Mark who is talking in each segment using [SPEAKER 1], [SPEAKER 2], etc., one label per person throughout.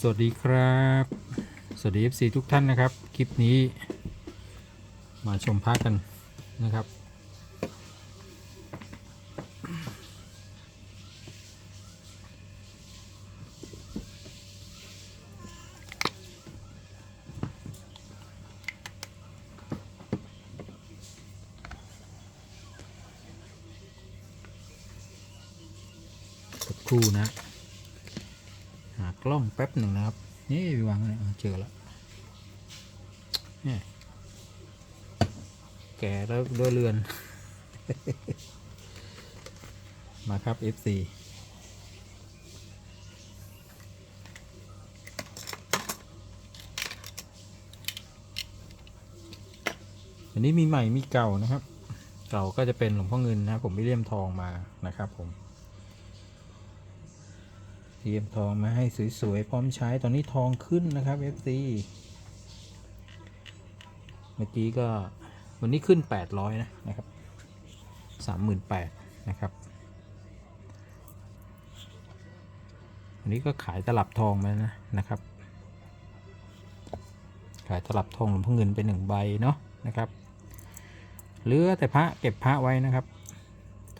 [SPEAKER 1] สวัสดีครับ สวัสดี FC ทุกท่านนะครับ คลิปนี้ มาชมพระกันนะครับสักครู่นะ ล้องแป๊บหนึ่งนะครับ นี่วางเนี่ยเจอแล้วนี่แก่แล้วด้วยเรือน มาครับ FC อันนี้มีใหม่มีเก่านะครับ เก่าก็จะเป็นหลวงพ่อเงินนะครับผมไม่เลี่ยมทองมานะครับผม เตรียมทองมาให้สวยๆ พร้อมใช้ตอนนี้ทองขึ้นนะครับ FC เมื่อกี้ก็วันนี้ขึ้น 800 นะนะครับ38,000นะครับวันนี้ก็ขายตลับทองมานะนะครับ ขายตลับทองหลวงพ่อเงินไปหนึ่งใบเนาะนะครับเหลือแต่พระเก็บพระไว้นะครับ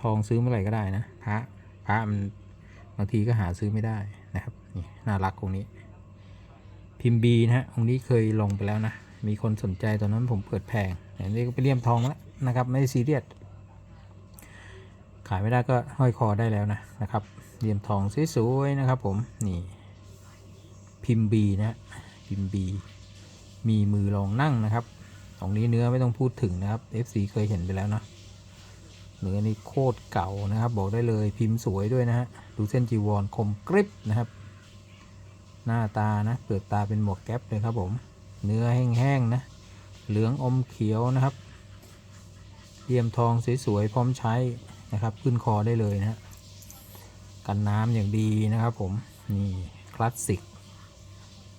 [SPEAKER 1] ทองซื้อเมื่อไหร่ก็ได้นะพระพระมัน บางทีก็หาซื้อไม่ได้นะครับนี่น่ารักองนี้ พิมพ์บีนะฮะองนี้เคยลงไปแล้วนะ มีคนสนใจตอนนั้นผมเปิดแพงอันนี้ก็ไปเลี่ยมทองแล้วนะครับ ไม่ซีเรียสขายไม่ได้ก็ห้อยคอได้แล้วนะนะครับเลี่ยมทองสวยๆนะครับ ผมนี่พิมพ์บีนะพิมพ์บีมีมือรองนั่งนะครับตรงนี้เนื้อไม่ต้องพูดถึงนะครับ FC เคยเห็นไปแล้วนะ เนื้อนี่โคตรเก่านะครับ บอกได้เลยพิมพ์สวยด้วยนะฮะดูเส้นจีวรคมกริบนะครับ หน้าตานะเปลือกตาเป็นหมวกแก๊ปเลยครับผม เนื้อแห้งๆนะ เหลืองอมเขียวนะครับเลี่ยมทองสวยๆพร้อมใช้นะครับ ขึ้นคอได้เลยนะฮะกันน้ำอย่างดีนะครับผม นี่คลาสสิก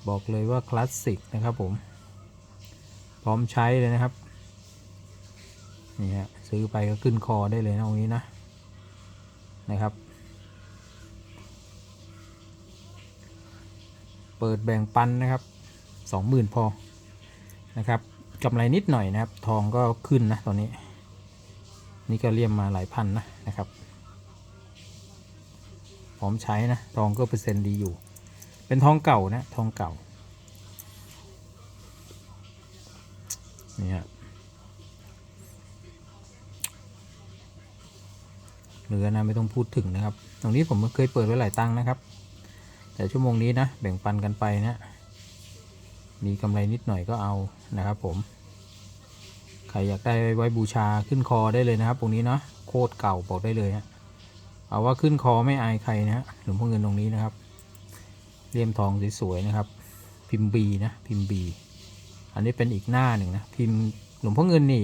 [SPEAKER 1] บอกเลยว่าคลาสสิกนะครับผม พร้อมใช้เลยนะครับ นี่ฮะซื้อไปก็ขึ้นคอได้เลยนะตรงนี้นะนะครับ เปิดแบ่งปันนะครับสองหมื่นพอนะครับกำไรนิดหน่อยนะครับ ทองก็ขึ้นนะตอนนี้ นี่ก็เลี่ยมมาหลายพันนะนะครับพร้อมใช้นะทองก็เปอร์เซ็นต์ดีอยู่ เป็นทองเก่านะทองเก่านี่ฮะ เรือนะไม่ต้องพูดถึงนะครับ ตรงนี้ผมเคยเปิดไว้หลายตั้งนะครับ แต่ชั่วโมงนี้นะแบ่งปันกันไปนะมีกำไรนิดหน่อยก็เอานะครับผม ใครอยากได้ไว้บูชาขึ้นคอได้เลยนะครับ ตรงนี้เนาะโคตรเก่าบอกได้เลยฮะเอาว่าขึ้นคอไม่อายใครนะฮะหลวงพ่อเงินตรงนี้นะครับเลี่ยมทองสวยๆนะครับ พิมพ์บีนะพิมพ์บีอันนี้เป็นอีกหน้าหนึ่งนะพิมพ์หลวงพ่อเงินนี่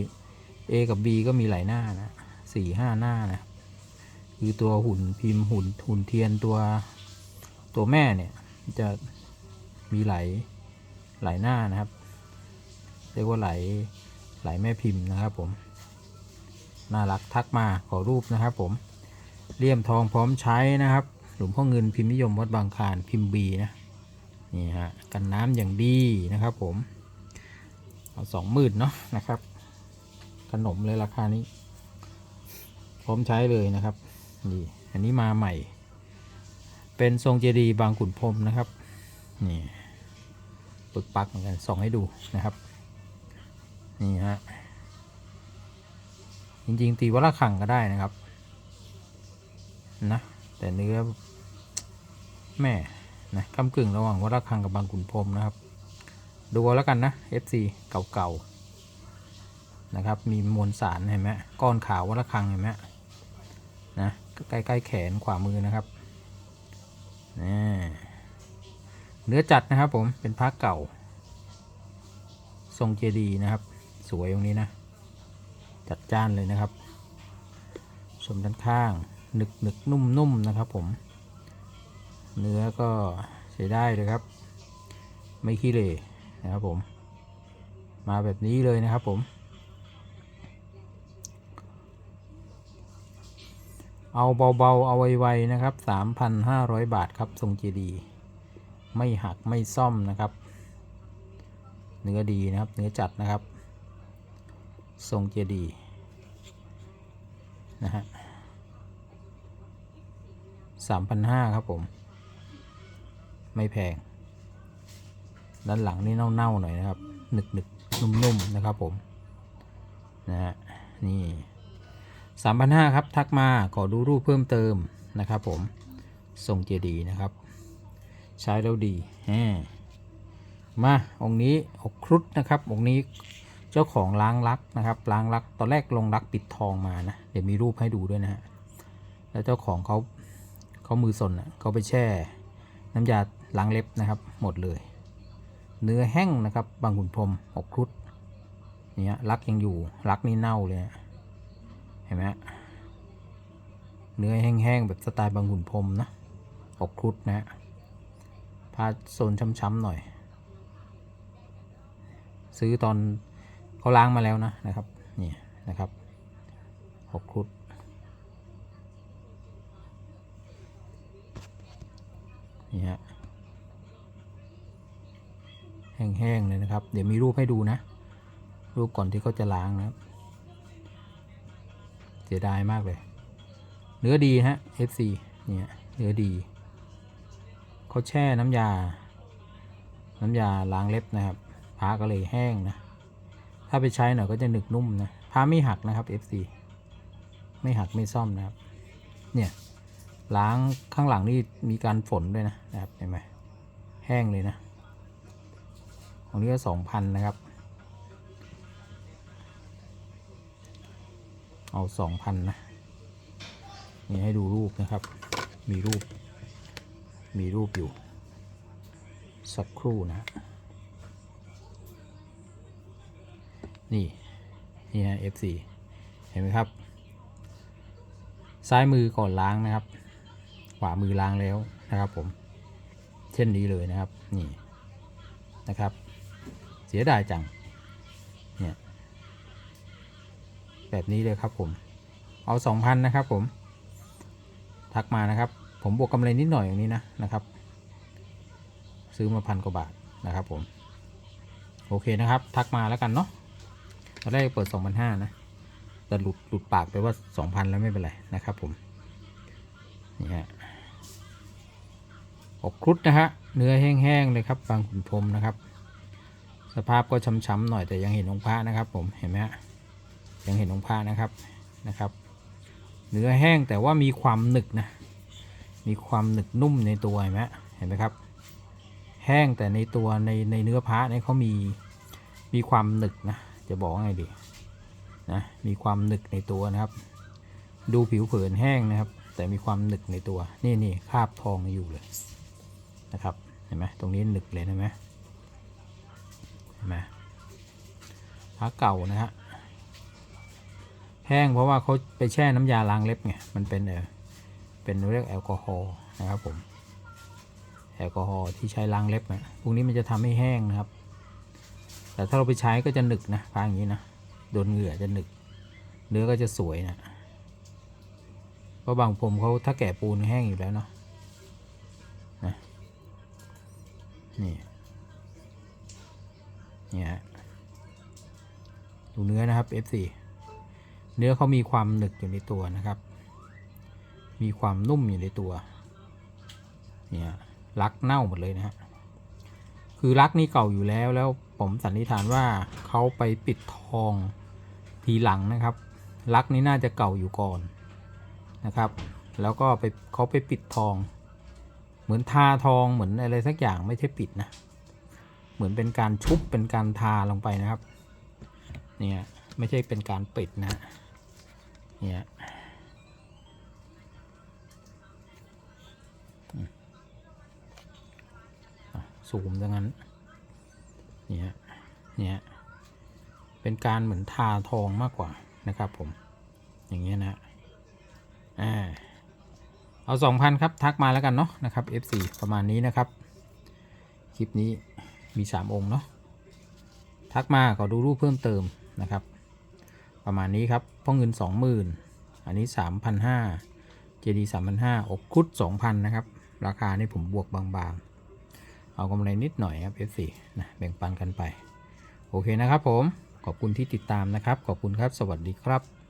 [SPEAKER 1] A กับ B ก็มีหลายหน้านะสี่ห้าหน้านะ คือตัวหุ่นพิมพ์หุ่นหุ่นเทียนตัวตัวแม่เนี่ยจะมีหลายหลายหน้านะครับ เรียกว่าหลายหลายแม่พิมพ์นะครับผมน่ารักทักมาขอรูปนะครับผมเลี่ยมทองพร้อมใช้นะครับ หลวงพ่อเงินพิมพ์นิยมวัดบางคานพิมพ์บีนะนี่ฮะกันน้ำอย่างดีนะครับผมเอาสองหมื่นเนาะนะครับ ขนมเลยราคานี้ พร้อมใช้เลยนะครับ นี่อันนี้มาใหม่ เป็นทรงเจดีย์บางขุนพรมนะครับ นี่ปึกปักเหมือนกันส่องให้ดูนะครับ นี่ฮะ จริงๆ ตีวัละขังก็ได้นะครับ นะ แต่เนื้อแม่นะกำกึ่งระหว่างวัละขังกับบางขุนพรมนะครับ ดูเอาแล้วกันนะ FC เก่าๆ นะครับ มีมวลสารเห็นไหมก้อนขาววัละขังเห็นไหมนะ ใกล้ๆแขนขวามือนะครับนี่เนื้อจัดนะครับผมเป็นพักเก่า ทรงเจดีย์นะครับ สวยตรงนี้นะ จัดจ้านเลยนะครับ ชมด้านข้างหนึกหนึกนุ่มนุ่มนะครับผม เนื้อก็ใช้ได้เลยครับ ไม่ขี้เหร่นะครับผม มาแบบนี้เลยนะครับผม เอาเบาๆ เอาไวๆนะครับ 3,500 บาทครับทรงเจดีไม่หักไม่ซ่อมนะครับ เนื้อดีนะครับ เนื้อจัดนะครับ ทรงเจดีนะฮะสามพันห้าครับผม ไม่แพง ด้านหลังนี่เน่าๆหน่อยนะครับ หนึกๆนุ่มๆนะครับผม นะฮะ นี่ สามพันห้าครับ ทักมาขอดูรูปเพิ่มเติมนะครับผมทรงเจดีย์นะครับ ใช้แล้วดีแหมมาองค์นี้อกครุฑนะครับองค์นี้เจ้าของล้างลักนะครับ ล้างลักตอนแรกลงลักปิดทองมานะเดี๋ยวมีรูปให้ดูด้วยนะฮะแล้วเจ้าของเขาเขามือสนอะเขาไปแช่ น้ำยาล้างเล็บนะครับ หมดเลย เนื้อแห้งนะครับบางขุนพรมอกครุฑเนี่ยลักยังอยู่ลักนี่เน่าเลยนะ ห็นไหมฮะเนื้อแห้งๆแบบสไตล์บางขุนพรมนะอกครุฑนะฮะพาโซนช้ำๆหน่อย ซื้อตอนเขาล้างมาแล้วนะนะครับนี่นะครับอกครุฑนี่ฮะแห้งๆเลยนะครับ เดี๋ยวมีรูปให้ดูนะ รูปก่อนที่เขาจะล้างนะครับ เสียดายมากเลย เนื้อดีฮะ FC เนี่ยเนื้อดีเขาแช่น้ำยา น้ำยาล้างเล็บนะครับผ้าก็เลยแห้งนะ ถ้าไปใช้หน่อยก็จะหนึกนุ่มนะผ้าไม่หักนะครับ FC ไม่หักไม่ซ่อมนะครับ เนี่ยล้างข้างหลังนี่มีการฝนด้วยนะนะครับเห็นไหมแห้งเลยนะของนี้ก็สองพันนะครับ เอาสองพันนะ นี่ให้ดูรูปนะครับ มีรูป มีรูปอยู่ สักครู่นะ นี่ นี่ฮะ F4 เห็นไหมครับ ซ้ายมือก่อนล้างนะครับ ขวามือล้างแล้วนะครับผม เช่นนี้เลยนะครับ นี่ นะครับ เสียดายจัง เนี่ย แบบนี้เลยครับผม เอาสองพันนะครับผม ทักมานะครับ ผมบวกกำไรนิดหน่อยอย่างนี้นะนะครับ ซื้อมาพันกว่าบาทนะครับผม โอเคนะครับ ทักมาแล้วกันเนาะตอนแรกเปิดสองพันห้านะแต่หลุดหลุดปากไปว่าสองพันแล้วไม่เป็นไรนะครับผม นี่ฮะอกครุฑนะฮะ เนื้อแห้งๆเลยครับบางขุนพรมนะครับ สภาพก็ช้ำๆหน่อยแต่ยังเห็นองค์พระนะครับผม เห็นไหมฮะ ยังเห็นองค์พระนะครับนะครับ เนื้อแห้งแต่ว่ามีความหนึกนะมีความหนึกนุ่มในตัวเห็นไหมเห็นไหมครับ แห้งแต่ในตัวในในเนื้อพระเนี่ยเขามีมีความหนึกนะจะบอกไงดีนะมีความหนึกในตัวนะครับ ดูผิวเผินแห้งนะครับ แต่มีความหนึกในตัวนี่นี่คาบทองอยู่เลยนะครับเห็นไหมตรงนี้หนึกเลยเห็นไหมเห็นไหมพระเก่านะฮะ ห้งเพราะว่าเขาไปแช่น้ำยาล้างเล็บไงมันเป็นเออเป็นเรียกแอลกอฮอล์นะครับผมแอลกอฮอล์ที่ใช้ล้างเล็บนะพวกนี้มันจะทำให้แห้งนะครับ แต่ถ้าเราไปใช้ก็จะหนึกนะพาอย่างนี้นะโดนเหงื่อจะหนึก เนื้อก็จะสวยนะเพราะบางผมเขาถ้าแกะปูนแห้งอยู่แล้วเนาะนะนี่เนี่ยฮะดูเนื้อนะครับ F4 เนื้อเขามีความหนึกอยู่ในตัวนะครับ มีความนุ่มอยู่ในตัว เนี่ยลักเน่าหมดเลยนะฮะ คือลักนี่เก่าอยู่แล้วแล้วผมสันนิษฐานว่าเขาไปปิดทองทีหลังนะครับลักนี้น่าจะเก่าอยู่ก่อนนะครับ แล้วก็ไปเขาไปปิดทอง เหมือนทาทองเหมือนอะไรสักอย่างไม่ใช่ปิดนะ เหมือนเป็นการชุบเป็นการทาลงไปนะครับ เนี่ยไม่ใช่เป็นการปิดนะ เนี่ยอืมอะซูมดังนั้น เนี่ย เนี่ย เป็นการเหมือนทาทองมากกว่านะครับผม อย่างเงี้ยนะอ่าเอาสองพันครับ ทักมาแล้วกันเนาะนะครับ F4 ประมาณนี้นะครับ คลิปนี้มี 3 องค์เนาะทักมาขอดูรูปเพิ่มเติมนะครับ ประมาณนี้ครับพ่อเงิน 20,000 อันนี้ 3,500 JD 3,500อกคุด 2,000 นะครับ ราคานี่ผมบวกบางๆ เอากำไรนิดหน่อยครับ F4 นะแบ่งปันกันไป โอเคนะครับผม ขอบคุณที่ติดตามนะครับ ขอบคุณครับ สวัสดีครับ